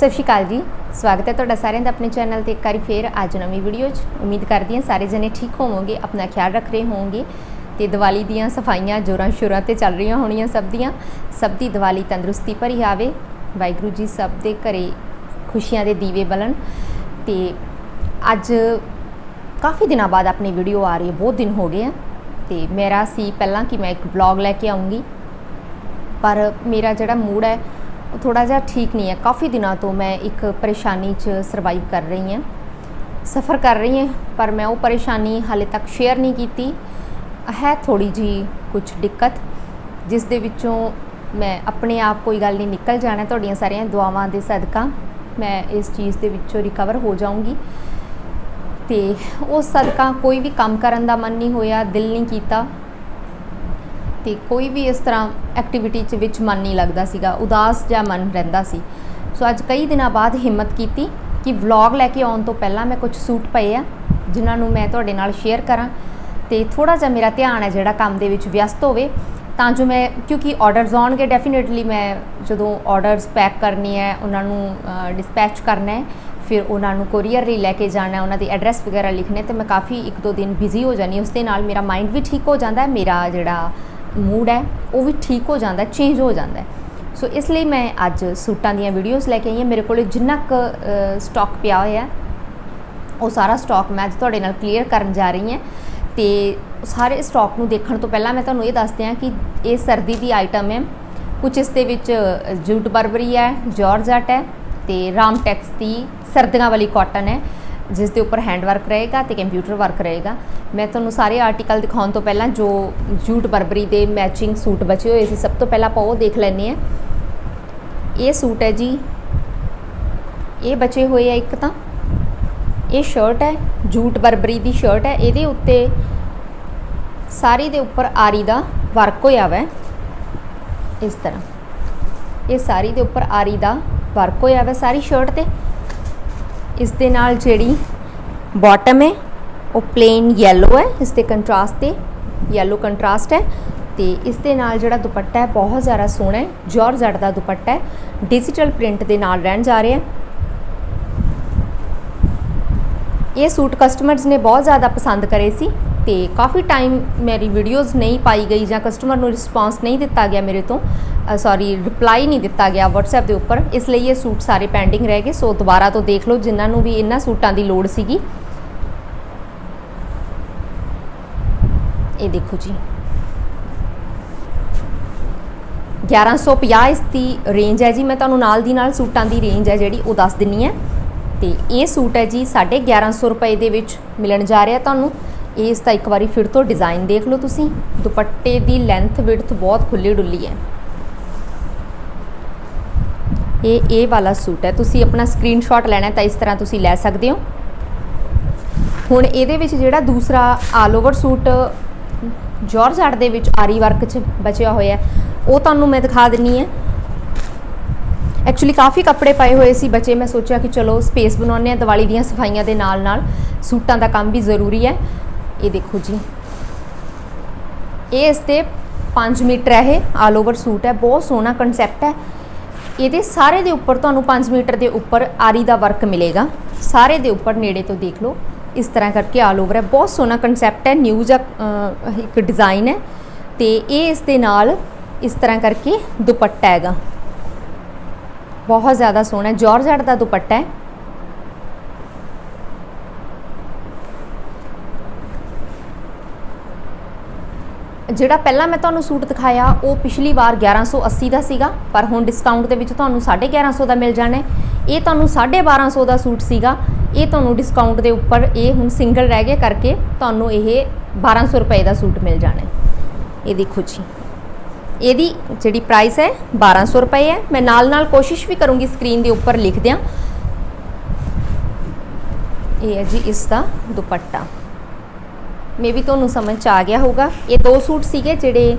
ਸਤਿ ਸ਼੍ਰੀ ਅਕਾਲ ਜੀ। ਸਵਾਗਤ ਹੈ ਤੁਹਾਡਾ ਸਾਰਿਆਂ ਦਾ ਆਪਣੇ ਚੈਨਲ ਤੇ ਇੱਕ ਵਾਰੀ ਫੇਰ ਅੱਜ ਨਵੀਂ ਵੀਡੀਓ 'ਚ। ਉਮੀਦ ਕਰਦੀ ਹਾਂ ਸਾਰੇ ਜਣੇ ਠੀਕ ਹੋਵੋਗੇ, ਆਪਣਾ ਖਿਆਲ ਰੱਖ ਰਹੇ ਹੋਵੋਗੇ ਤੇ ਦੀਵਾਲੀ ਦੀਆਂ ਸਫਾਈਆਂ, ਜੋਰਾਂ ਸ਼ੋਰਾਂ ਤੇ ਚੱਲ ਰਹੀਆਂ ਹੋਣੀਆਂ ਸਭ ਦੀਆਂ। ਸਭ ਦੀ ਦੀਵਾਲੀ ਤੰਦਰੁਸਤੀ ਭਰੀ ਆਵੇ। ਵਾਹਿਗੁਰੂ ਜੀ ਸਭ ਦੇ ਘਰੇ ਖੁਸ਼ੀਆਂ ਦੇ ਦੀਵੇ ਬਲਣ। ਤੇ ਅੱਜ ਕਾਫੀ ਦਿਨਾਂ ਬਾਅਦ ਆਪਣੀ ਵੀਡੀਓ ਆ ਰਹੀ ਹੈ, ਬਹੁਤ ਦਿਨ ਹੋ ਗਏ ਆ। ਤੇ ਮੇਰਾ ਸੀ ਪਹਿਲਾਂ ਕਿ ਮੈਂ ਇੱਕ ਵਲੌਗ ਲੈ ਕੇ ਆਉਂਗੀ। ਪਰ ਮੇਰਾ ਜਿਹੜਾ ਮੂਡ ਹੈ ਥੋੜਾ ਜਿਹਾ ਠੀਕ ਨਹੀਂ ਹੈ। ਕਾਫੀ ਦਿਨਾਂ ਤੋਂ ਮੈਂ ਇੱਕ ਪਰੇਸ਼ਾਨੀ 'ਚ ਸਰਵਾਈਵ ਕਰ ਰਹੀ ਹਾਂ। ਸਫਰ ਕਰ ਰਹੀ ਹਾਂ, ਪਰ ਮੈਂ ਉਹ ਪਰੇਸ਼ਾਨੀ ਹਾਲੇ ਤੱਕ ਸ਼ੇਅਰ ਨਹੀਂ ਕੀਤੀ। ਹੈ ਥੋੜੀ ਜੀ ਕੁਝ ਦਿੱਕਤ, ਜਿਸ ਦੇ ਵਿੱਚੋਂ ਮੈਂ ਆਪਣੇ ਆਪ ਕੋਈ ਗੱਲ ਨਹੀਂ, ਨਿਕਲ ਜਾਣਾ ਤੁਹਾਡੀਆਂ ਸਾਰੀਆਂ ਦੁਆਵਾਂ ਦੇ ਸਦਕਾ। ਮੈਂ ਇਸ ਚੀਜ਼ ਦੇ ਵਿੱਚੋਂ ਰਿਕਵਰ ਹੋ ਜਾਊਂਗੀ। ਤੇ ਉਹ ਸਦਕਾ ਕੋਈ ਵੀ ਕੰਮ ਕਰਨ ਦਾ ਮਨ ਨਹੀਂ ਹੋਇਆ, ਦਿਲ ਨਹੀਂ ਕੀਤਾ। ਤੇ ਕੋਈ ਵੀ ਇਸ ਤਰ੍ਹਾਂ ਐਕਟੀਵਿਟੀ 'ਚ ਵਿੱਚ ਮਨ ਨਹੀਂ ਲੱਗਦਾ ਸੀਗਾ, ਉਦਾਸ ਜਿਹਾ ਮਨ ਰਹਿੰਦਾ ਸੀ। ਸੋ ਅੱਜ ਕਈ ਦਿਨਾਂ ਬਾਅਦ ਹਿੰਮਤ ਕੀਤੀ ਕਿ ਵਲੌਗ ਲੈ ਕੇ ਆਉਣ ਤੋਂ ਪਹਿਲਾਂ ਮੈਂ ਕੁਝ ਸੂਟ ਪਏ ਆ, ਜਿਨ੍ਹਾਂ ਨੂੰ ਮੈਂ ਤੁਹਾਡੇ ਨਾਲ ਸ਼ੇਅਰ ਕਰਾਂ। ਤੇ ਥੋੜਾ ਜਿਹਾ ਮੇਰਾ ਧਿਆਨ ਹੈ ਜਿਹੜਾ ਕੰਮ ਦੇ ਵਿੱਚ ਵਿਅਸਤ ਹੋਵੇ, ਤਾਂ ਜੋ ਮੈਂ, ਕਿਉਂਕਿ ਆਰਡਰਸ ਆਉਣਗੇ ਡੈਫੀਨਿਟਲੀ ਮੈਂ ਜਦੋਂ ਆਰਡਰਸ ਪੈਕ ਕਰਨੀ ਹੈ, ਉਹਨਾਂ ਨੂੰ ਡਿਸਪੈਚ ਕਰਨਾ ਹੈ, ਫਿਰ ਉਹਨਾਂ ਨੂੰ ਕੋਰੀਅਰ ਲਈ ਲੈ ਕੇ ਜਾਣਾ ਉਹਨਾਂ ਦੀ ਐਡਰੈਸ ਵਗੈਰਾ ਲਿਖਣੇ, ਤੇ ਮੈਂ ਕਾਫੀ ਇੱਕ ਦੋ ਦਿਨ ਬਿਜ਼ੀ ਹੋ ਜਾਨੀ ਉਸ ਦੇ ਨਾਲ ਮੇਰਾ ਮਾਈਂਡ ਵੀ ਠੀਕ ਹੋ ਜਾਂਦਾ ਹੈ, ਮੇਰਾ ਜਿਹੜਾ ਮੂਡ ਹੈ, ਉਹ ਵੀ ਠੀਕ ਹੋ ਜਾਂਦਾ ਚੇਂਜ ਹੋ ਜਾਂਦਾ ਸੋ ਇਸ ਲਈ ਮੈਂ ਅੱਜ ਸੂਟਾਂ ਦੀਆਂ ਵੀਡੀਓਜ਼ ਲੈ ਕੇ ਆਈ ਹਾਂ। ਮੇਰੇ ਕੋਲ ਜਿੰਨਾ ਕੁ ਸਟਾਕ ਪਿਆ ਹੋਇਆ ਉਹ ਸਾਰਾ ਸਟਾਕ ਮੈਂ ਅੱਜ ਤੁਹਾਡੇ ਨਾਲ ਕਲੀਅਰ ਕਰਨ ਜਾ ਰਹੀ ਹਾਂ। ਤੇ ਸਾਰੇ ਸਟਾਕ ਨੂੰ ਦੇਖਣ ਤੋਂ ਪਹਿਲਾਂ ਮੈਂ ਤੁਹਾਨੂੰ ਇਹ ਦੱਸਦੇ ਹਾਂ ਕਿ ਇਹ ਸਰਦੀ ਦੀ ਆਈਟਮ ਹੈ। ਕੁਝ ਇਸ ਦੇ ਵਿੱਚ ਜੂਟ ਬਰਬਰੀ ਹੈ, ਜਾਰਜਟ ਹੈ ਤੇ ਰਾਮਟੈਕਸ ਦੀ ਸਰਦੀਆਂ ਵਾਲੀ ਕਾਟਨ ਹੈ। ਜਿਸ ਦੇ ਉੱਪਰ ਹੈਂਡ ਵਰਕ ਰਹੇਗਾ ਤੇ ਕੰਪਿਊਟਰ ਵਰਕ ਰਹੇਗਾ। ਮੈਂ ਤੁਹਾਨੂੰ ਸਾਰੇ ਆਰਟੀਕਲ ਦਿਖਾਉਣ ਤੋਂ ਪਹਿਲਾਂ ਜੋ ਜੂਟ ਬਰਬਰੀ ਦੇ ਮੈਚਿੰਗ ਸੂਟ ਬਚੇ ਹੋਏ ਸੀ, ਸਭ ਤੋਂ ਪਹਿਲਾਂ ਆਪਾਂ ਉਹ ਦੇਖ ਲੈਂਦੇ ਆ ਇਹ ਸੂਟ ਹੈ ਜੀ। ਇਹ ਬਚੇ ਹੋਏ ਆ ਇੱਕ ਤਾਂ। ਇਹ ਸ਼ਰਟ ਹੈ, ਜੂਟ ਬਰਬਰੀ ਦੀ ਸ਼ਰਟ ਹੈ। ਇਹਦੇ ਉੱਤੇ ਸਾਰੀ ਦੇ ਉੱਪਰ ਆਰੀ ਦਾ ਵਰਕ ਹੋਇਆ ਵੈ। ਇਸ ਤਰ੍ਹਾਂ। ਇਹ ਸਾਰੀ ਦੇ ਉੱਪਰ ਆਰੀ ਦਾ ਵਰਕ ਹੋਇਆ ਵੈ, ਸਾਰੀ ਸ਼ਰਟ ਤੇ। ਇਸ ਦੇ ਨਾਲ ਜਿਹੜੀ ਬਾਟਮ ਹੈ, ਉਹ ਪਲੇਨ ਯੈਲੋ ਹੈ। ਇਸ ਦੇ ਕੰਟਰਾਸਟ ਤੇ ਯੈਲੋ ਕੰਟਰਾਸਟ ਹੈ। ਤੇ ਇਸ ਦੇ ਨਾਲ ਜਿਹੜਾ ਦੁਪੱਟਾ ਹੈ, ਬਹੁਤ ਜ਼ਿਆਦਾ ਸੋਹਣਾ ਹੈ। ਜਾਰਜਟ ਦਾ ਦੁਪੱਟਾ ਹੈ। ਡਿਜੀਟਲ ਪ੍ਰਿੰਟ ਦੇ ਨਾਲ ਰਹਿਣ ਜਾ ਰਿਹਾ ਹੈ। ਇਹ ਸੂਟ ਕਸਟਮਰਸ ਨੇ ਬਹੁਤ ਜ਼ਿਆਦਾ ਪਸੰਦ ਕਰੇ ਸੀ। ਤੇ ਕਾਫੀ ਟਾਈਮ ਮੇਰੀ ਵੀਡੀਓਜ਼ ਨਹੀਂ ਪਾਈ ਗਈ ਜਾਂ ਕਸਟਮਰ ਨੂੰ ਰਿਸਪਾਂਸ ਨਹੀਂ ਦਿੱਤਾ ਗਿਆ ਮੇਰੇ ਤੋਂ ਸੌਰੀ ਰਿਪਲਾਈ ਨਹੀਂ ਦਿੱਤਾ ਗਿਆ WhatsApp ਦੇ ਉੱਪਰ, ਇਸ ਲਈ ਇਹ ਸੂਟ ਸਾਰੇ ਪੈਂਡਿੰਗ ਰਹਿ ਗਏ, ਸੋ ਦੁਬਾਰਾ ਤੋਂ ਦੇਖ ਲਓ ਜਿਨ੍ਹਾਂ ਨੂੰ ਵੀ ਇਹਨਾਂ ਸੂਟਾਂ ਦੀ ਲੋੜ ਸੀਗੀ। ਇਹ ਦੇਖੋ ਜੀ। 1150 ਇਸ ਦੀ ਰੇਂਜ ਹੈ ਜੀ, ਮੈਂ ਤੁਹਾਨੂੰ ਨਾਲ ਦੀ ਨਾਲ ਸੂਟਾਂ ਦੀ ਰੇਂਜ ਹੈ ਜਿਹੜੀ ਉਹ ਦੱਸ ਦਿੰਨੀ ਹੈ। ਤੇ ਇਹ ਸੂਟ ਹੈ ਜੀ 1150 ਰੁਪਏ ਦੇ ਵਿੱਚ ਮਿਲਣ ਜਾ ਰਿਹਾ ਤੁਹਾਨੂੰ। ਇਸ ਦਾ ਇੱਕ ਵਾਰੀ ਫਿਰ ਤੋਂ ਡਿਜ਼ਾਈਨ ਦੇਖ ਲਓ ਤੁਸੀਂ। ਦੁਪੱਟੇ ਦੀ ਲੈਂਥ ਵਿਡਥ ਬਹੁਤ ਖੁੱਲੀ ਡੁੱਲੀ ਹੈ। ਇਹ ਇਹ ਵਾਲਾ ਸੂਟ ਹੈ। ਤੁਸੀਂ ਆਪਣਾ ਸਕਰੀਨਸ਼ਾਟ ਲੈਣਾ ਤਾਂ ਇਸ ਤਰ੍ਹਾਂ ਤੁਸੀਂ ਲੈ ਸਕਦੇ ਹੋ। ਹੁਣ ਇਹਦੇ ਵਿੱਚ ਜਿਹੜਾ ਦੂਸਰਾ ਆਲ ਓਵਰ ਸੂਟ ਜਾਰਜਟ ਦੇ ਵਿੱਚ ਆਰੀ ਵਰਕ 'ਚ ਬਚਿਆ ਹੋਇਆ ਉਹ ਤੁਹਾਨੂੰ ਮੈਂ ਦਿਖਾ ਦਿੰਨੀ ਹੈ। ਐਕਚੁਅਲੀ ਕਾਫੀ ਕੱਪੜੇ ਪਾਏ ਹੋਏ ਸੀ ਬਚੇ। ਮੈਂ ਸੋਚਿਆ ਕਿ ਚਲੋ ਸਪੇਸ ਬਣਾਉਣੇ ਆ ਦੀਵਾਲੀ ਦੀਆਂ ਸਫਾਈਆਂ ਦੇ ਨਾਲ ਨਾਲ ਸੂਟਾਂ ਦਾ ਕੰਮ ਵੀ ਜ਼ਰੂਰੀ ਹੈ। ਇਹ ਦੇਖੋ ਜੀ। ਇਹ ਇਸ ਤੇ 5 ਮੀਟਰ ਹੈ ਇਹ ਆਲ ਓਵਰ ਸੂਟ ਹੈ, ਬਹੁਤ ਸੋਹਣਾ ਕਨਸੈਪਟ ਹੈ। ਇਹਦੇ ਸਾਰੇ ਦੇ ਉੱਪਰ ਤੁਹਾਨੂੰ 5 ਮੀਟਰ ਦੇ ਉੱਪਰ ਆਰੀ ਦਾ ਵਰਕ ਮਿਲੇਗਾ। ਸਾਰੇ ਦੇ ਉੱਪਰ ਨੇੜੇ ਤੋਂ ਦੇਖ ਲਓ। ਇਸ ਤਰ੍ਹਾਂ ਕਰਕੇ ਆਲ ਓਵਰ ਹੈ। ਬਹੁਤ ਸੋਹਣਾ ਕਨਸੈਪਟ ਹੈ ਨਿਊ ਜਾਂ ਇੱਕ ਡਿਜ਼ਾਈਨ ਹੈ। ਤੇ ਇਹ ਇਸ ਦੇ ਨਾਲ ਇਸ ਤਰ੍ਹਾਂ ਕਰਕੇ ਦੁਪੱਟਾ ਹੈਗਾ। ਬਹੁਤ ਜ਼ਿਆਦਾ ਸੋਹਣਾ ਜਾਰਜਟ ਦਾ ਦੁਪੱਟਾ ਹੈ। ਜਿਹੜਾ ਪਹਿਲਾਂ ਮੈਂ ਤੁਹਾਨੂੰ ਸੂਟ ਦਿਖਾਇਆ, ਉਹ ਪਿਛਲੀ ਵਾਰ 1180 ਦਾ ਸੀਗਾ, ਪਰ ਹੁਣ ਡਿਸਕਾਊਂਟ ਦੇ ਵਿੱਚ ਤੁਹਾਨੂੰ 1150 ਦਾ ਮਿਲ ਜਾਣਾ ਇਹ ਤੁਹਾਨੂੰ 1250 ਦਾ ਸੂਟ ਸੀਗਾ। ਇਹ ਤੁਹਾਨੂੰ ਡਿਸਕਾਊਂਟ ਦੇ ਉੱਪਰ ਇਹ ਹੁਣ ਸਿੰਗਲ ਰਹਿ ਗਿਆ ਕਰਕੇ ਤੁਹਾਨੂੰ ਇਹ 1200 ਰੁਪਏ ਦਾ ਸੂਟ ਮਿਲ ਜਾਣਾ ਇਹ ਦੇਖੋ ਜੀ। ਇਹਦੀ ਜਿਹੜੀ ਪ੍ਰਾਈਸ ਹੈ 1200 ਰੁਪਏ ਹੈ। ਮੈਂ ਨਾਲ ਨਾਲ ਕੋਸ਼ਿਸ਼ ਵੀ ਕਰੂੰਗੀ ਸਕਰੀਨ ਦੇ ਉੱਪਰ ਲਿਖ ਦਿਆਂ ਇਹ ਹੈ ਜੀ ਇਸ ਦਾ ਦੁਪੱਟਾ। ਮੇ ਵੀ ਤੁਹਾਨੂੰ ਸਮਝ ਚ ਆ ਗਿਆ ਹੋਊਗਾ। ਇਹ ਦੋ ਸੂਟ ਸੀਗੇ ਜਿਹੜੇ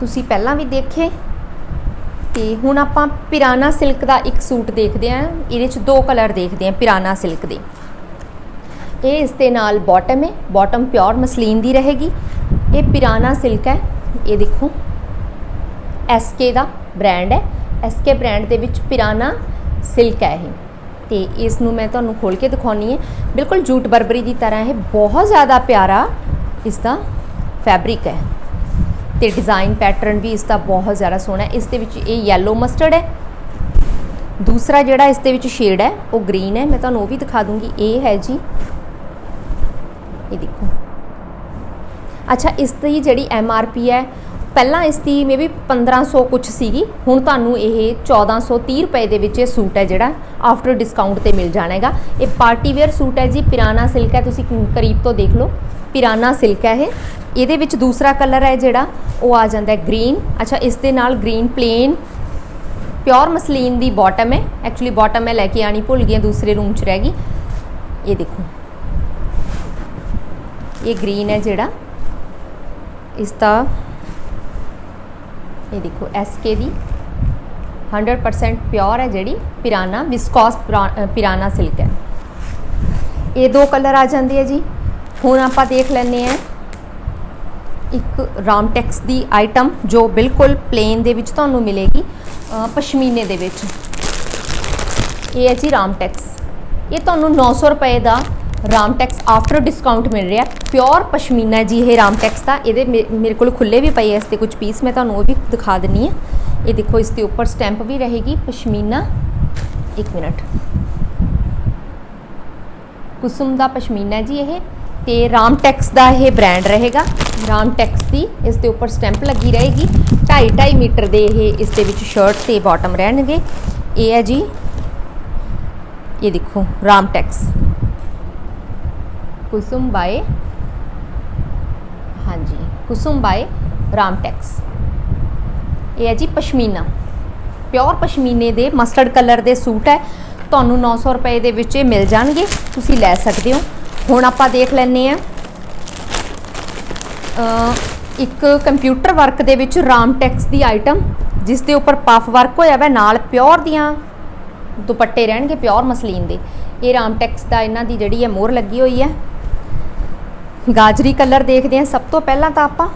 ਤੁਸੀਂ ਪਹਿਲਾਂ ਵੀ ਦੇਖੇ। ਤੇ ਹੁਣ ਆਪਾਂ ਪਿਰਾਨਾ ਸਿਲਕ ਦਾ ਇੱਕ ਸੂਟ ਦੇਖਦੇ ਆਂ ਇਹਦੇ ਚ ਦੋ ਕਲਰ ਦੇਖਦੇ ਆਂ ਪਿਰਾਨਾ ਸਿਲਕ ਦੇ। ਇਹ ਇਸ ਦੇ ਨਾਲ ਬਾਟਮ ਹੈ। ਬਾਟਮ ਪਿਓਰ ਮਸਲੀਨ ਦੀ ਰਹੇਗੀ। ਇਹ ਪਿਰਾਨਾ ਸਿਲਕ ਹੈ। ਇਹ ਦੇਖੋ। ਐਸਕੇ ਦਾ ਬ੍ਰਾਂਡ ਹੈ। ਐਸਕੇ ਬ੍ਰਾਂਡ ਦੇ ਵਿੱਚ ਪਿਰਾਨਾ ਸਿਲਕ ਹੈ ਇਹ। ਤੇ ਇਸ ਨੂੰ ਮੈਂ ਤੁਹਾਨੂੰ ਖੋਲ ਕੇ ਦਿਖਾਉਣੀ ਹੈ। ਬਿਲਕੁਲ ਜੂਟ ਬਰਬਰੀ ਦੀ ਤਰ੍ਹਾਂ ਇਹ ਬਹੁਤ ਜ਼ਿਆਦਾ ਪਿਆਰਾ ਇਸ ਦਾ ਫੈਬਰਿਕ ਹੈ। ਤੇ ਡਿਜ਼ਾਈਨ ਪੈਟਰਨ ਵੀ ਇਸ ਦਾ ਬਹੁਤ ਜ਼ਿਆਦਾ ਸੋਹਣਾ ਹੈ। ਇਸ ਦੇ ਵਿੱਚ ਇਹ ਯੈਲੋ ਮਸਟਰਡ ਹੈ। ਦੂਸਰਾ ਜਿਹੜਾ ਇਸ ਦੇ ਵਿੱਚ ਸ਼ੇਡ ਹੈ, ਉਹ ਗ੍ਰੀਨ ਹੈ। ਮੈਂ ਤੁਹਾਨੂੰ ਉਹ ਵੀ ਦਿਖਾ ਦੂੰਗੀ। ਇਹ ਹੈ ਜੀ। ਇਹ ਦੇਖੋ। ਅੱਛਾ, ਇਸ ਦੀ ਜਿਹੜੀ ਐਮ ਆਰ ਪੀ ਹੈ ਪਹਿਲਾਂ ਇਸ ਦੀ ਮੇਬੀ 1500 ਕੁਝ ਸੀਗੀ, ਹੁਣ ਤੁਹਾਨੂੰ ਇਹ 1430 ਰੁਪਏ ਦੇ ਵਿੱਚ ਇਹ ਸੂਟ ਹੈ ਜਿਹੜਾ ਆਫਟਰ ਡਿਸਕਾਊਂਟ ਤੇ ਮਿਲ ਜਾਣਾ ਹੈਗਾ। ਇਹ ਪਾਰਟੀ ਵੇਅਰ ਸੂਟ ਹੈ ਜੀ ਪਿਰਾਨਾ ਸਿਲਕ ਹੈ, ਤੁਸੀਂ ਕਰੀਬ ਤੋਂ ਦੇਖ ਲਓ। ਪਿਰਾਨਾ ਸਿਲਕ ਹੈ ਇਹ। ਇਹਦੇ ਵਿੱਚ ਦੂਸਰਾ ਕਲਰ ਹੈ ਜਿਹੜਾ, ਉਹ ਆ ਜਾਂਦਾ ਹੈ ਗ੍ਰੀਨ ਅੱਛਾ, ਇਸ ਦੇ ਨਾਲ ਗ੍ਰੀਨ ਪਲੇਨ ਪਿਓਰ ਮਸਲੀਨ ਦੀ ਬਾਟਮ ਹੈ। ਐਕਚੁਅਲੀ ਬਾਟਮ ਮੈਂ ਲੈ ਕੇ ਆਣੀ ਭੁੱਲ ਗਈ ਦੂਸਰੇ ਰੂਮ 'ਚ ਰਹਿ ਗਈ। ਇਹ ਦੇਖੋ। ਇਹ ਗ੍ਰੀਨ ਹੈ ਜਿਹੜਾ। ਇਸ ਦਾ ਇਹ ਦੇਖੋ ਐਸਕੇ ਦੀ 100% ਪਿਓਰ ਹੈ ਜਿਹੜੀ ਪਿਰਾਨਾ ਵਿਸਕੋਸ ਪਿਰਾਨਾ ਸਿਲਕ ਹੈ। ਇਹ ਦੋ ਕਲਰ ਆ ਜਾਂਦੇ ਆ ਜੀ। ਹੁਣ ਆਪਾਂ ਦੇਖ ਲੈਂਦੇ ਆ ਇੱਕ ਰਾਮਟੈਕਸ ਦੀ ਆਈਟਮ ਜੋ ਬਿਲਕੁਲ ਪਲੇਨ ਦੇ ਵਿੱਚ ਤੁਹਾਨੂੰ ਮਿਲੇਗੀ ਪਸ਼ਮੀਨੇ ਦੇ ਵਿੱਚ। ਇਹ ਹੈ ਜੀ ਰਾਮਟੈਕਸ ਇਹ ਤੁਹਾਨੂੰ 900 ਰੁਪਏ ਦਾ ਰਾਮਟੈਕਸ ਆਫਟਰ ਡਿਸਕਾਊਂਟ ਮਿਲ ਰਿਹਾ। ਪਿਓਰ ਪਸ਼ਮੀਨਾ ਜੀ ਇਹ ਰਾਮਟੈਕਸ ਦਾ। ਇਹਦੇ ਮੇ- ਮੇਰੇ ਕੋਲ ਖੁੱਲੇ ਵੀ ਪਏ ਐ ਇਸ ਤੇ ਕੁਝ ਪੀਸ ਮੈਂ ਤੁਹਾਨੂੰ ਉਹ ਵੀ ਦਿਖਾ ਦਿੰਨੀ ਆ। ਇਹ ਦੇਖੋ, ਇਸ ਦੇ ਉੱਪਰ ਸਟੈਂਪ ਵੀ ਰਹੇਗੀ। ਪਸ਼ਮੀਨਾ 1 ਮਿੰਟ। ਕੁਸਮ ਦਾ ਪਸ਼ਮੀਨਾ ਜੀ ਇਹ, ਤੇ ਰਾਮਟੈਕਸ ਦਾ ਇਹ ਬ੍ਰਾਂਡ ਰਹੇਗਾ। ਰਾਮਟੈਕਸ ਦੀ ਇਸ ਦੇ ਉੱਪਰ ਸਟੈਂਪ ਲੱਗੀ ਰਹੇਗੀ। 2.5 2.5 ਮੀਟਰ ਦੇ ਇਹ, ਇਸ ਦੇ ਵਿੱਚ ਸ਼ਰਟ ਤੇ ਬਾਟਮ ਰਹਿਣਗੇ। ਇਹ ਹੈ ਜੀ, ਇਹ ਦੇਖੋ ਰਾਮਟੈਕਸ ਕੁਸੁਮ ਬਾਏ ਹਾਂਜੀ ਕੁਸੁਮ ਬਾਏ ਰਾਮਟੈਕਸ ਇਹ ਹੈ ਜੀ ਪਸ਼ਮੀਨਾ। ਪਿਓਰ ਪਸ਼ਮੀਨੇ ਦੇ ਮਸਟਰਡ ਕਲਰ ਦੇ ਸੂਟ ਹੈ। ਤੁਹਾਨੂੰ 900 ਰੁਪਏ ਦੇ ਵਿੱਚ ਇਹ ਮਿਲ ਜਾਣਗੇ। ਤੁਸੀਂ ਲੈ ਸਕਦੇ ਹੋ। ਹੁਣ ਆਪਾਂ ਦੇਖ ਲੈਂਦੇ ਆ ਇੱਕ ਕੰਪਿਊਟਰ ਵਰਕ ਦੇ ਵਿੱਚ ਰਾਮਟੈਕਸ ਦੀ ਆਈਟਮ, ਜਿਸ ਦੇ ਉੱਪਰ ਪਫ ਵਰਕ ਹੋਇਆ ਹੋਇਆ ਨਾਲ ਪਿਓਰ ਦੀਆਂ ਦੁਪੱਟੇ ਰਹਿਣਗੇ, ਪਿਓਰ ਮਸਲੀਨ ਦੇ। ਇਹ ਰਾਮਟੈਕਸ ਦਾ ਇਹਨਾਂ ਦੀ ਜਿਹੜੀ ਹੈ ਮੋਹਰ ਲੱਗੀ ਹੋਈ ਹੈ। ਗਾਜਰੀ ਕਲਰ ਦੇਖਦੇ ਹਾਂ। ਸਭ ਤੋਂ ਪਹਿਲਾਂ ਤਾਂ ਆਪਾਂ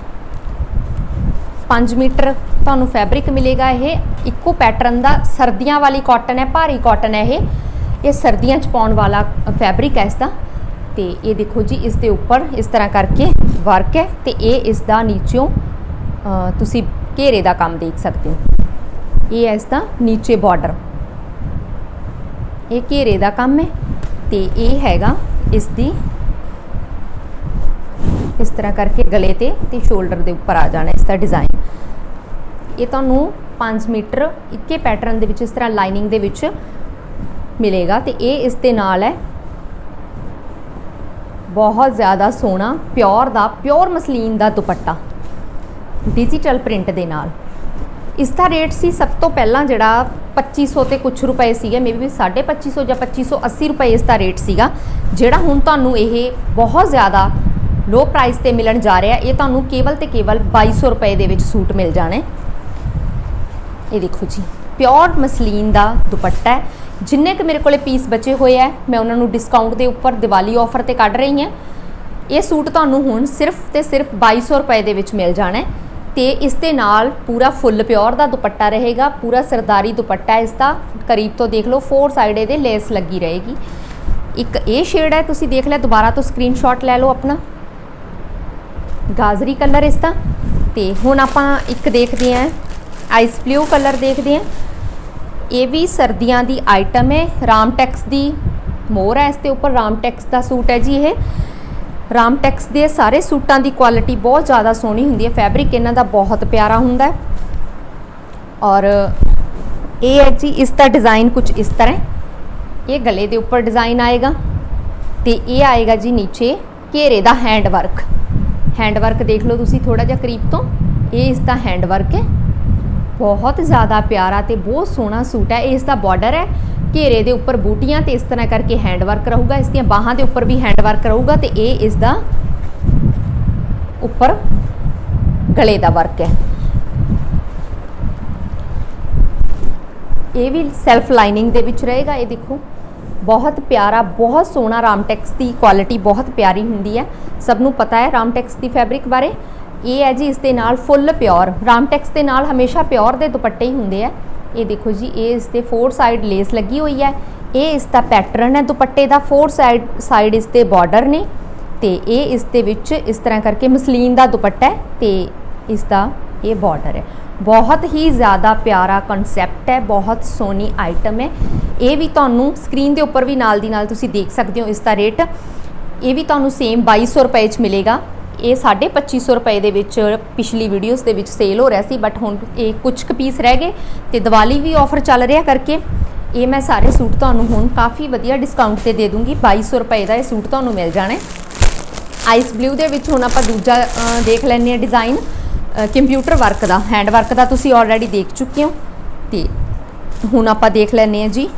5 ਮੀਟਰ ਤੁਹਾਨੂੰ ਫੈਬਰਿਕ ਮਿਲੇਗਾ ਇਹ। ਇੱਕੋ ਪੈਟਰਨ ਦਾ ਸਰਦੀਆਂ ਵਾਲੀ ਕਾਟਨ ਹੈ, ਭਾਰੀ ਕਾਟਨ ਹੈ ਇਹ। ਇਹ ਸਰਦੀਆਂ 'ਚ ਪਾਉਣ ਵਾਲਾ ਫੈਬਰਿਕ ਹੈ ਇਸ ਦਾ ਤੇ ਇਹ ਦੇਖੋ ਜੀ, ਇਸ ਦੇ ਉੱਪਰ ਇਸ ਤਰ੍ਹਾਂ ਕਰਕੇ ਵਰਕ ਹੈ ਤੇ ਇਹ ਇਸ ਦਾ ਨੀਚੋਂ ਤੁਸੀਂ ਘੇਰੇ ਦਾ ਕੰਮ ਦੇਖ ਸਕਦੇ ਹੋ। ਇਹ ਹੈ ਇਸ ਦਾ ਨੀਚੇ ਬਾਰਡਰ ਇਹ ਘੇਰੇ ਦਾ ਕੰਮ ਹੈ ਤੇ ਇਹ ਹੈਗਾ ਇਸ ਦੀ ਇਸ ਤਰ੍ਹਾਂ ਕਰਕੇ ਗਲੇ ਤੇ ਤੇ ਸ਼ੋਲਡਰ ਦੇ ਉੱਪਰ ਆ ਜਾਣਾ ਇਸ ਦਾ ਡਿਜ਼ਾਈਨ ਇਹ ਤੁਹਾਨੂੰ 5 ਮੀਟਰ ਇੱਕੇ ਪੈਟਰਨ ਦੇ ਵਿੱਚ ਇਸ ਤਰ੍ਹਾਂ ਲਾਈਨਿੰਗ ਦੇ ਵਿੱਚ ਮਿਲੇਗਾ ਤੇ ਇਹ ਇਸ ਦੇ ਨਾਲ ਹੈ। ਬਹੁਤ ਜ਼ਿਆਦਾ ਸੋਹਣਾ ਪਿਓਰ ਦਾ ਪਿਓਰ ਮਸਲੀਨ ਦਾ ਦੁਪੱਟਾ। ਡਿਜੀਟਲ ਪ੍ਰਿੰਟ ਦੇ ਨਾਲ। ਇਸ ਦਾ ਰੇਟ ਸੀ ਸਭ ਤੋਂ ਪਹਿਲਾਂ ਜਿਹੜਾ 2500 ਤੇ ਕੁਝ ਰੁਪਏ ਸੀਗੇ ਮੇਬੀ 2550 ਜਾਂ 2580 ਰੁਪਏ ਇਸ ਦਾ ਰੇਟ ਸੀਗਾ, ਜਿਹੜਾ ਹੁਣ ਤੁਹਾਨੂੰ ਇਹ ਬਹੁਤ ਜ਼ਿਆਦਾ ਲੋ ਪ੍ਰਾਈਸ ਤੇ ਮਿਲਣ ਜਾ ਰਿਹਾ। ਇਹ ਤੁਹਾਨੂੰ ਕੇਵਲ ਤੇ ਕੇਵਲ 2200 ਰੁਪਏ ਦੇ ਵਿੱਚ ਸੂਟ ਮਿਲ ਜਾਣਾ। ਇਹ ਦੇਖੋ ਜੀ ਪਿਓਰ ਮਸਲੀਨ ਦਾ ਦੁਪੱਟਾ ਹੈ। ਜਿੰਨੇ ਕੁ ਮੇਰੇ ਕੋਲੇ ਪੀਸ ਬਚੇ ਹੋਏ ਆ, ਮੈਂ ਉਹਨਾਂ ਨੂੰ ਡਿਸਕਾਊਂਟ ਦੇ ਉੱਪਰ ਦੀਵਾਲੀ ਆਫਰ ਤੇ ਕੱਢ ਰਹੀ ਹਾਂ। ਇਹ ਸੂਟ ਤੁਹਾਨੂੰ ਹੁਣ ਸਿਰਫ ਤੇ ਸਿਰਫ 2200 ਰੁਪਏ ਦੇ ਵਿੱਚ ਮਿਲ ਜਾਣਾ। ਹੈ ਤੇ ਇਸ ਦੇ ਨਾਲ ਪੂਰਾ ਫੁੱਲ ਪਿਓਰ ਦਾ ਦੁਪੱਟਾ ਰਹੇਗਾ। ਪੂਰਾ ਸਰਦਾਰੀ ਦੁਪੱਟਾ ਇਸ ਦਾ। ਕਰੀਬ ਤੋਂ ਦੇਖ ਲਓ ਫੋਰ ਸਾਈਡ ਇਹਦੇ ਲੇਸ ਲੱਗੀ ਰਹੇਗੀ। ਇੱਕ ਇਹ ਸ਼ੇਡ ਹੈ, ਤੁਸੀਂ ਦੇਖ ਲਿਆ, ਦੁਬਾਰਾ ਤੋਂ ਸਕਰੀਨਸ਼ਾਟ ਲੈ ਲਓ ਆਪਣਾ। ਗਾਜ਼ਰੀ ਕਲਰ ਇਸ ਦਾ ਤੇ ਹੁਣ ਆਪਾਂ ਇੱਕ ਦੇਖਦੇ ਆਂ ਆਈਸ ਬਲੂ ਕਲਰ ਦੇਖਦੇ ਆਂ ਇਹ ਵੀ ਸਰਦੀਆਂ ਦੀ ਆਈਟਮ ਹੈ ਰਾਮਟੈਕਸ ਦੀ ਮੋਰ ਹੈ, ਇਸ ਦੇ ਉੱਪਰ ਰਾਮਟੈਕਸ ਦਾ ਸੂਟ ਹੈ ਜੀ ਇਹ। ਰਾਮਟੈਕਸ ਦੇ ਸਾਰੇ ਸੂਟਾਂ ਦੀ ਕੁਆਲਿਟੀ ਬਹੁਤ ਜ਼ਿਆਦਾ ਸੋਹਣੀ ਹੁੰਦੀ ਹੈ ਫੈਬਰਿਕ ਇਹਨਾਂ ਦਾ ਬਹੁਤ ਪਿਆਰਾ ਹੁੰਦਾ ਹੈ। ਔਰ ਇਹ ਹੈ ਜੀ, ਇਸ ਦਾ ਡਿਜ਼ਾਈਨ ਕੁਝ ਇਸ ਤਰ੍ਹਾਂ ਇਹ ਗਲੇ ਦੇ ਉੱਪਰ ਡਿਜ਼ਾਈਨ ਆਏਗਾ ਤੇ ਇਹ ਆਏਗਾ ਜੀ ਨੀਚੇ ਘੇਰੇ ਦਾ ਹੈਂਡ ਵਰਕ ਹੈਂਡ ਵਰਕ ਦੇਖ ਲਓ ਤੁਸੀਂ ਥੋੜਾ ਜਿਹਾ ਕਰੀਬ ਤੋਂ। ਇਹ ਇਸ ਦਾ ਹੈਂਡ ਵਰਕ ਹੈ। ਬਹੁਤ ਜ਼ਿਆਦਾ ਪਿਆਰਾ ਤੇ ਬਹੁਤ ਸੋਹਣਾ ਸੂਟ ਹੈ। ਇਹ ਇਸ ਦਾ ਬਾਰਡਰ ਹੈ। ਘੇਰੇ ਦੇ ਉੱਪਰ ਬੂਟੀਆਂ ਤੇ ਇਸ ਤਰ੍ਹਾਂ ਕਰਕੇ ਹੈਂਡ ਵਰਕ ਰਹੂਗਾ। ਇਸ ਦੀਆਂ ਬਾਹਾਂ ਦੇ ਉੱਪਰ ਵੀ ਹੈਂਡ ਵਰਕ ਰਹੂਗਾ ਤੇ ਇਹ ਇਸ ਦਾ ਉੱਪਰ ਗਲੇ ਦਾ ਵਰਕ ਹੈ। ਇਹ ਵੀ ਸੈਲਫ ਲਾਈਨਿੰਗ ਦੇ ਵਿੱਚ ਰਹੇਗਾ। ਇਹ ਦੇਖੋ। ਬਹੁਤ ਪਿਆਰਾ, ਬਹੁਤ ਸੋਹਣਾ ਰਾਮਟੈਕਸ ਦੀ ਕੁਆਲਿਟੀ ਬਹੁਤ ਪਿਆਰੀ ਹੁੰਦੀ ਹੈ। ਸਭ ਨੂੰ ਪਤਾ ਹੈ ਰਾਮਟੈਕਸ ਦੀ ਫੈਬਰਿਕ ਬਾਰੇ। ਇਹ ਹੈ ਜੀ, ਇਸ ਦੇ ਨਾਲ ਫੁੱਲ ਪਿਓਰ ਰਾਮਟੈਕਸ ਦੇ ਨਾਲ ਹਮੇਸ਼ਾ ਪਿਓਰ ਦੇ ਦੁਪੱਟੇ ਹੀ ਹੁੰਦੇ ਆ। ਇਹ ਦੇਖੋ ਜੀ, ਇਹ ਇਸ ਤੇ ਫੋਰ ਸਾਈਡ ਲੇਸ ਲੱਗੀ ਹੋਈ ਹੈ। ਇਹ ਇਸ ਦਾ ਪੈਟਰਨ ਹੈ ਦੁਪੱਟੇ ਦਾ। ਫੋਰ ਸਾਈਡ ਸਾਈਡ ਇਸ ਤੇ ਬਾਰਡਰ ਨੇ ਤੇ ਇਹ ਇਸ ਦੇ ਵਿੱਚ ਇਸ ਤਰ੍ਹਾਂ ਕਰਕੇ ਮਸਲੀਨ ਦਾ ਦੁਪੱਟਾ ਹੈ ਤੇ ਇਸ ਦਾ ਇਹ ਬਾਰਡਰ ਹੈ। ਬਹੁਤ ਹੀ ਜ਼ਿਆਦਾ ਪਿਆਰਾ ਕਨਸੈਪਟ ਹੈ, ਬਹੁਤ ਸੋਹਣੀ ਆਈਟਮ ਹੈ। ਇਹ ਵੀ ਤੁਹਾਨੂੰ ਸਕਰੀਨ ਦੇ ਉੱਪਰ ਵੀ ਨਾਲ ਦੀ ਨਾਲ ਤੁਸੀਂ ਦੇਖ ਸਕਦੇ ਹੋ ਇਸ ਦਾ ਰੇਟ ਇਹ ਵੀ ਤੁਹਾਨੂੰ ਸੇਮ 2200 ਰੁਪਏ 'ਚ ਮਿਲੇਗਾ। ਇਹ 2500 ਰੁਪਏ ਦੇ ਵਿੱਚ ਪਿਛਲੀ ਵੀਡੀਓਜ਼ ਦੇ ਵਿੱਚ ਸੇਲ ਹੋ ਰਿਹਾ ਸੀ ਬਟ ਹੁਣ ਇਹ ਕੁਝ ਕੁ ਪੀਸ ਰਹਿ ਗਏ ਤੇ ਦੀਵਾਲੀ ਵੀ ਆਫਰ ਚੱਲ ਰਿਹਾ ਕਰਕੇ ਇਹ ਮੈਂ ਸਾਰੇ ਸੂਟ ਤੁਹਾਨੂੰ ਹੁਣ ਕਾਫੀ ਵਧੀਆ ਡਿਸਕਾਊਂਟ ਤੇ ਦੇ ਦੂੰਗੀ। 2200 ਰੁਪਏ ਦਾ ਇਹ ਸੂਟ ਤੁਹਾਨੂੰ ਮਿਲ ਜਾਣਾ ਆਈਸ ਬਲੂ ਦੇ ਵਿੱਚ ਹੁਣ ਆਪਾਂ ਦੂਜਾ ਦੇਖ ਲੈਂਦੇ ਹਾਂ ਡਿਜ਼ਾਈਨ ਕੰਪਿਊਟਰ ਵਰਕ ਦਾ ਹੈਂਡ ਵਰਕ ਦਾ ਤੁਸੀਂ ਆਲਰੇਡੀ ਦੇਖ ਚੁੱਕੇ ਹੋ। ਤੇ ਹੁਣ ਆਪਾਂ ਦੇਖ ਲੈਂਦੇ ਹਾਂ ਜੀ।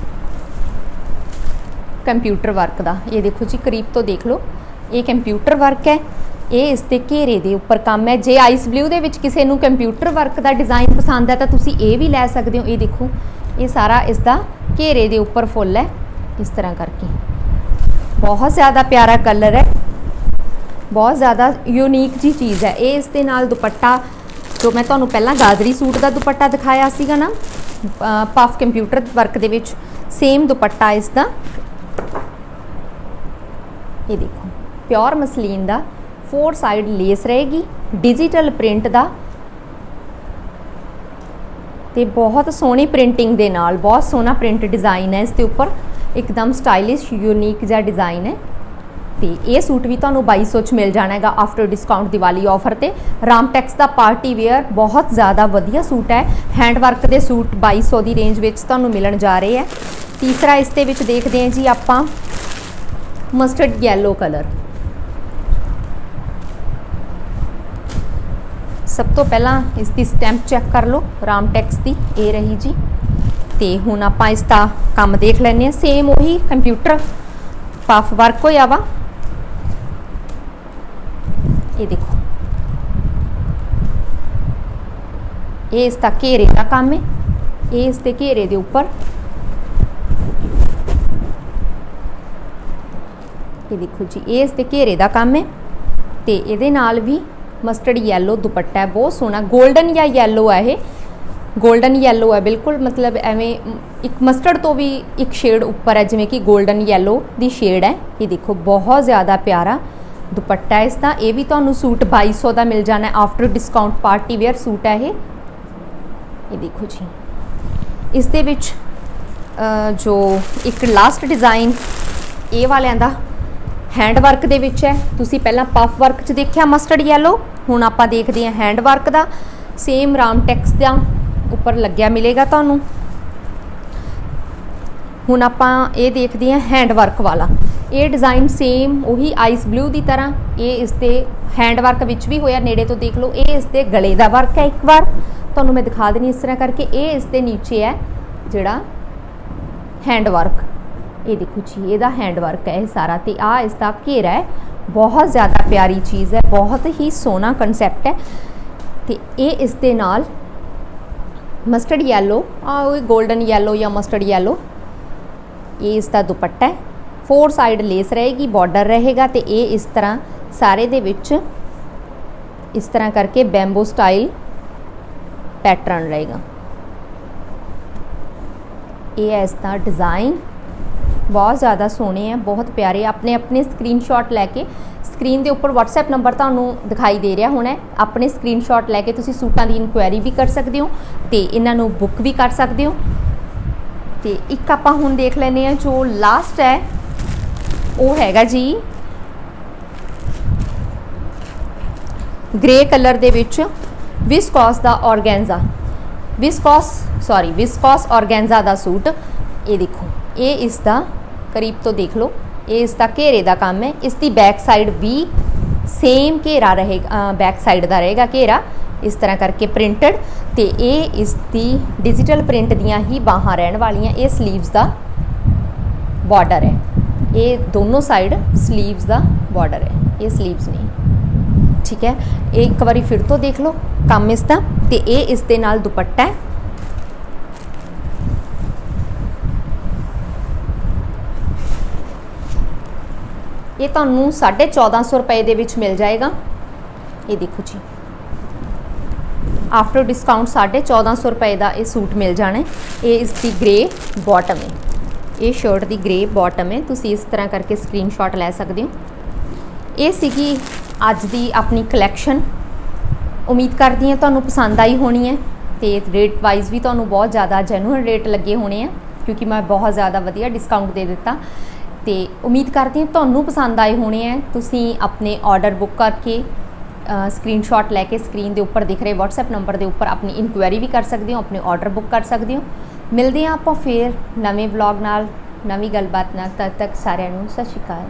ਕੰਪਿਊਟਰ ਵਰਕ ਦਾ। ਇਹ ਦੇਖੋ ਜੀ, ਕਰੀਬ ਤੋਂ ਦੇਖ ਲਓ। ਇਹ ਕੰਪਿਊਟਰ ਵਰਕ ਹੈ। ਇਹ ਇਸ ਦੇ ਘੇਰੇ ਦੇ ਉੱਪਰ ਕੰਮ ਹੈ। ਜੇ ਆਈਸ ਬਲੂ ਦੇ ਵਿੱਚ ਕਿਸੇ ਨੂੰ ਕੰਪਿਊਟਰ ਵਰਕ ਦਾ ਡਿਜ਼ਾਈਨ ਪਸੰਦ ਹੈ, ਤਾਂ ਤੁਸੀਂ ਇਹ ਵੀ ਲੈ ਸਕਦੇ ਹੋ। ਇਹ ਦੇਖੋ, ਇਹ ਸਾਰਾ ਇਸ ਦਾ ਘੇਰੇ ਦੇ ਉੱਪਰ ਫੁੱਲ ਹੈ। ਇਸ ਤਰ੍ਹਾਂ ਕਰਕੇ। ਬਹੁਤ ਜ਼ਿਆਦਾ ਪਿਆਰਾ ਕਲਰ ਹੈ। ਬਹੁਤ ਜ਼ਿਆਦਾ ਯੂਨੀਕ ਜੀ ਚੀਜ਼ ਹੈ। ਇਹ ਇਸ ਦੇ ਨਾਲ ਦੁਪੱਟਾ, ਜੋ ਮੈਂ ਤੁਹਾਨੂੰ ਪਹਿਲਾਂ ਗਾਜਰੀ ਸੂਟ ਦਾ ਦੁਪੱਟਾ ਦਿਖਾਇਆ ਸੀਗਾ ਨਾ ਪਫ ਕੰਪਿਊਟਰ ਵਰਕ ਦੇ ਵਿੱਚ ਸੇਮ ਦੁਪੱਟਾ ਇਸ ਦਾ। ਇਹ ਦੇਖੋ। ਪਿਓਰ ਮਸਲੀਨ ਦਾ ਫੋਰ ਸਾਈਡ ਲੇਸ ਰਹੇਗੀ ਡਿਜੀਟਲ ਪ੍ਰਿੰਟ ਦਾ। ਤੇ ਬਹੁਤ ਸੋਹਣੀ ਪ੍ਰਿੰਟਿੰਗ ਦੇ ਨਾਲ, ਬਹੁਤ ਸੋਹਣਾ ਪ੍ਰਿੰਟ ਡਿਜ਼ਾਈਨ ਹੈ ਇਸ ਦੇ ਉੱਪਰ। ਇੱਕਦਮ ਸਟਾਈਲਿਸ਼ ਯੂਨੀਕ ਜਿਹਾ ਡਿਜ਼ਾਈਨ ਹੈ। ਤੇ ਇਹ ਸੂਟ ਵੀ ਤੁਹਾਨੂੰ 2200 ਚ ਮਿਲ ਜਾਣਾ ਹੈਗਾ ਆਫਟਰ ਡਿਸਕਾਊਂਟ ਦੀਵਾਲੀ ਆਫਰ ਤੇ। ਰਾਮਟੈਕਸ ਦਾ ਪਾਰਟੀ ਵੇਅਰ ਬਹੁਤ ਜ਼ਿਆਦਾ ਵਧੀਆ ਸੂਟ ਹੈ। ਹੈਂਡ ਵਰਕ ਦੇ ਸੂਟ 2200 ਦੀ ਰੇਂਜ ਵਿੱਚ ਤੁਹਾਨੂੰ ਮਿਲਣ ਜਾ ਰਹੇ ਹੈ। ਤੀਸਰਾ ਇਸ ਦੇ ਵਿੱਚ ਦੇਖਦੇ ਹਾਂ ਜੀ ਆਪਾਂ। ਮਸਟਰਡ ਯੈਲੋ ਕਲਰ ਸਭ ਤੋਂ ਪਹਿਲਾਂ ਇਸ ਦੀ ਸਟੈਂਪ ਚੈੱਕ ਕਰ ਲਓ ਰਾਮਟੈਕਸ ਦੀ ਇਹ ਰਹੀ ਜੀ ਤੇ ਹੁਣ ਆਪਾਂ ਇਸ ਦਾ ਕੰਮ ਦੇਖ ਲੈਂਦੇ ਹਾਂ ਸੇਮ ਉਹੀ ਕੰਪਿਊਟਰ ਪਫ ਵਰਕ ਹੋਇਆ ਵਾ ਇਹ ਦੇਖੋ ਇਹ ਇਸ ਦਾ ਘੇਰੇ ਦਾ ਕੰਮ ਹੈ ਇਹ ਇਸ ਦੇ ਘੇਰੇ ਦੇ ਉੱਪਰ ਤੁਸੀਂ ਦੇਖੋ ਜੀ, ਇਹ ਇਸ ਤੇ ਘੇਰੇ ਦਾ ਕੰਮ ਹੈ ਤੇ ਇਹਦੇ ਨਾਲ ਵੀ ਮਸਟਰਡ ਯੈਲੋ ਦੁਪੱਟਾ ਹੈ, ਬਹੁਤ ਸੋਹਣਾ 골ਡਨ ਜਾਂ yellow ਹੈ ਇਹ। 골ਡਨ yellow ਹੈ ਬਿਲਕੁਲ ਮਤਲਬ ਐਵੇਂ ਇੱਕ ਮਸਟਰਡ ਤੋਂ ਵੀ ਇੱਕ ਸ਼ੇਡ ਉੱਪਰ ਹੈ, ਜਿਵੇਂ ਕਿ 골ਡਨ ਯੈਲੋ ਦੀ ਸ਼ੇਡ ਹੈ। ਇਹ ਦੇਖੋ, ਬਹੁਤ ਜ਼ਿਆਦਾ ਪਿਆਰਾ ਦੁਪੱਟਾ ਇਸ ਦਾ। ਇਹ ਵੀ ਤੁਹਾਨੂੰ ਸੂਟ 2200 ਦਾ ਮਿਲ ਜਾਣਾ after discount party wear suit ਹੈ ਇਹ। ਇਹ ਦੇਖੋ ਜੀ, ਇਸ ਦੇ ਵਿੱਚ ਜੋ ਇੱਕ ਲਾਸਟ ਡਿਜ਼ਾਈਨ ਇਹ ਵਾਲਿਆਂ ਦਾ ਹੈਂਡ ਵਰਕ ਦੇ ਵਿੱਚ ਹੈ। ਤੁਸੀਂ ਪਹਿਲਾਂ ਪਫ ਵਰਕ 'ਚ ਦੇਖਿਆ ਮਸਟਰਡ ਯੈਲੋ ਹੁਣ ਆਪਾਂ ਦੇਖਦੇ ਹਾਂ ਹੈਂਡ ਵਰਕ ਦਾ। ਸੇਮ ਰਾਮ ਟੈਕਸ ਦਾ ਉੱਪਰ ਲੱਗਿਆ ਮਿਲੇਗਾ ਤੁਹਾਨੂੰ। ਹੁਣ ਆਪਾਂ ਇਹ ਦੇਖਦੇ ਹਾਂ ਹੈਂਡ ਵਰਕ ਵਾਲਾ। ਇਹ ਡਿਜ਼ਾਈਨ ਸੇਮ ਉਹੀ ਆਈਸ ਬਲੂ ਦੀ ਤਰ੍ਹਾਂ, ਇਹ ਇਸ ਤੇ ਹੈਂਡ ਵਰਕ ਵਿੱਚ ਵੀ ਹੋਇਆ। ਨੇੜੇ ਤੋਂ ਦੇਖ ਲਓ, ਇਹ ਇਸ ਤੇ ਗਲੇ ਦਾ ਵਰਕ ਹੈ ਇੱਕ ਵਾਰ। ਤੁਹਾਨੂੰ ਮੈਂ ਦਿਖਾ ਦੇਣੀ ਇਸ ਤਰ੍ਹਾਂ ਕਰਕੇ, ਇਹ ਇਸ ਦੇ ਨੀਚੇ ਹੈ ਜਿਹੜਾ ਹੈਂਡ ਵਰਕ ਇਹ ਦੇਖੋ ਜੀ, ਇਹਦਾ ਹੈਂਡ ਵਰਕ ਹੈ ਇਹ ਸਾਰਾ ਤੇ ਆ ਇਸ ਦਾ ਘੇਰਾ ਹੈ। ਬਹੁਤ ਜ਼ਿਆਦਾ ਪਿਆਰੀ ਚੀਜ਼ ਹੈ, ਬਹੁਤ ਹੀ ਸੋਹਣਾ ਕਨਸੈਪਟ ਹੈ। ਤੇ ਇਹ ਇਸ ਦੇ ਨਾਲ ਮਸਟਰਡ ਯੈਲੋ ਆ ਉਹ 골ਡਨ ਯੈਲੋ ਜਾਂ ਮਸਟਰਡ ਯੈਲੋ ਇਹ ਇਸ ਦਾ ਦੁਪੱਟਾ ਹੈ। ਫੋਰ ਸਾਈਡ ਲੇਸ ਰਹੇਗੀ ਬਾਰਡਰ ਰਹੇਗਾ ਤੇ ਇਹ ਇਸ ਤਰ੍ਹਾਂ ਸਾਰੇ ਦੇ ਵਿੱਚ ਇਸ ਤਰ੍ਹਾਂ ਕਰਕੇ ਬੈਂਬੋ ਸਟਾਈਲ ਪੈਟਰਨ ਰਹੇਗਾ। ਇਹ ਹੈ ਇਸ ਦਾ ਡਿਜ਼ਾਈਨ ਬਹੁਤ ਜ਼ਿਆਦਾ ਸੋਹਣੇ ਹੈ ਬਹੁਤ ਪਿਆਰੇ ਆਪਣੇ ਆਪਣੇ ਸਕਰੀਨਸ਼ਾਟ ਲੈ ਕੇ ਸਕਰੀਨ ਦੇ ਉੱਪਰ WhatsApp ਨੰਬਰ ਤੁਹਾਨੂੰ ਦਿਖਾਈ ਦੇ ਰਿਹਾ ਹੋਣਾ ਆਪਣੇ ਸਕਰੀਨਸ਼ਾਟ ਲੈ ਕੇ ਤੁਸੀਂ ਸੂਟਾਂ ਦੀ ਇਨਕੁਆਇਰੀ ਵੀ ਕਰ ਸਕਦੇ ਹੋ ਤੇ ਇਹਨਾਂ ਨੂੰ ਬੁੱਕ ਵੀ ਕਰ ਸਕਦੇ ਹੋ। ਤੇ ਇੱਕ ਆਪਾਂ ਹੁਣ ਦੇਖ ਲੈਨੇ ਆ ਜੋ ਲਾਸਟ ਹੈ, ਉਹ ਹੈਗਾ ਜੀ ਗ੍ਰੇ ਕਲਰ ਦੇ ਵਿੱਚ ਵਿਸਕੋਸ ਦਾ organza viscose sorry viscose organza ਦਾ ਸੂਟ, ਇਹ ਦੇਖੋ। ਇਹ ਇਸ ਦਾ ਕਰੀਬ ਤੋਂ ਦੇਖ ਲਓ, ਇਹ ਇਸ ਦਾ ਘੇਰੇ ਦਾ ਕੰਮ ਹੈ, ਇਸ ਦੀ ਬੈਕ ਸਾਈਡ ਵੀ ਸੇਮ ਘੇਰਾ ਰਹੇਗਾ ਬੈਕ ਸਾਈਡ ਦਾ ਰਹੇਗਾ ਘੇਰਾ, ਇਸ ਤਰ੍ਹਾਂ ਕਰਕੇ ਪ੍ਰਿੰਟਡ ਤੇ ਇਹ ਇਸ ਦੀ ਡਿਜੀਟਲ ਪ੍ਰਿੰਟ ਦੀਆਂ ਹੀ ਬਾਹਾਂ ਰਹਿਣ ਵਾਲੀਆਂ, ਇਹ ਸਲੀਵਸ ਦਾ ਬਾਰਡਰ ਹੈ। ਇਹ ਦੋਨੋਂ ਸਾਈਡ ਸਲੀਵਸ ਦਾ ਬਾਰਡਰ ਹੈ, ਇਹ ਸਲੀਵਸ ਨਹੀਂ ਠੀਕ ਹੈ, ਇਹ ਇੱਕ ਵਾਰੀ ਫਿਰ ਤੋਂ ਦੇਖ ਲਓ, ਕੰਮ ਇਸ ਦਾ ਤੇ ਇਹ ਇਸ ਦੇ ਨਾਲ ਦੁਪੱਟਾ ਹੈ। ਇਹ ਤੁਹਾਨੂੰ 1450 ਰੁਪਏ ਦੇ ਵਿੱਚ ਮਿਲ ਜਾਏਗਾ। ਇਹ ਦੇਖੋ ਜੀ। ਆਫਟਰ ਡਿਸਕਾਊਂਟ 1450 ਰੁਪਏ ਦਾ ਇਹ ਸੂਟ ਮਿਲ ਜਾਣਾ ਇਹ ਇਸ ਦੀ ਗ੍ਰੇ ਬਾਟਮ ਹੈ। ਇਹ ਸ਼ਰਟ ਦੀ ਗ੍ਰੇ ਬਾਟਮ ਹੈ। ਤੁਸੀਂ ਇਸ ਤਰ੍ਹਾਂ ਕਰਕੇ ਸਕਰੀਨਸ਼ਾਟ ਲੈ ਸਕਦੇ ਹੋ। ਇਹ ਸੀਗੀ ਅੱਜ ਦੀ ਆਪਣੀ ਕਲੈਕਸ਼ਨ ਉਮੀਦ ਕਰਦੀ ਹਾਂ ਤੁਹਾਨੂੰ ਪਸੰਦ ਆਈ ਹੋਣੀ ਹੈ ਤੇ ਰੇਟ ਵਾਈਜ਼ ਵੀ ਤੁਹਾਨੂੰ ਬਹੁਤ ਜ਼ਿਆਦਾ ਜੈਨੂਅਲ ਰੇਟ ਲੱਗੇ ਹੋਣੇ ਆ, ਕਿਉਂਕਿ ਮੈਂ ਬਹੁਤ ਜ਼ਿਆਦਾ ਵਧੀਆ ਡਿਸਕਾਊਂਟ ਦੇ ਦਿੱਤਾ। ਤੇ ਉਮੀਦ ਕਰਦੀ ਹਾਂ ਤੁਹਾਨੂੰ ਪਸੰਦ ਆਏ ਹੋਣੇ ਆ ਤੁਸੀਂ ਆਪਣੇ ਆਰਡਰ ਬੁੱਕ ਕਰਕੇ ਸਕਰੀਨਸ਼ਾਟ ਲੈ ਕੇ ਸਕਰੀਨ ਦੇ ਉੱਪਰ ਦਿਖ ਰਹੇ WhatsApp ਨੰਬਰ ਦੇ ਉੱਪਰ ਆਪਣੀ ਇਨਕੁਆਇਰੀ ਵੀ ਕਰ ਸਕਦੇ ਹੋ, ਆਪਣੇ ਆਰਡਰ ਬੁੱਕ ਕਰ ਸਕਦੇ ਹੋ। ਮਿਲਦੇ ਹਾਂ ਆਪਾਂ ਫੇਰ ਨਵੇਂ ਵਲੌਗ ਨਾਲ, ਨਵੀਂ ਗੱਲਬਾਤ ਨਾਲ, ਤਦ ਤੱਕ ਸਾਰਿਆਂ ਨੂੰ ਸਤਿ ਸ਼੍ਰੀ ਅਕਾਲ।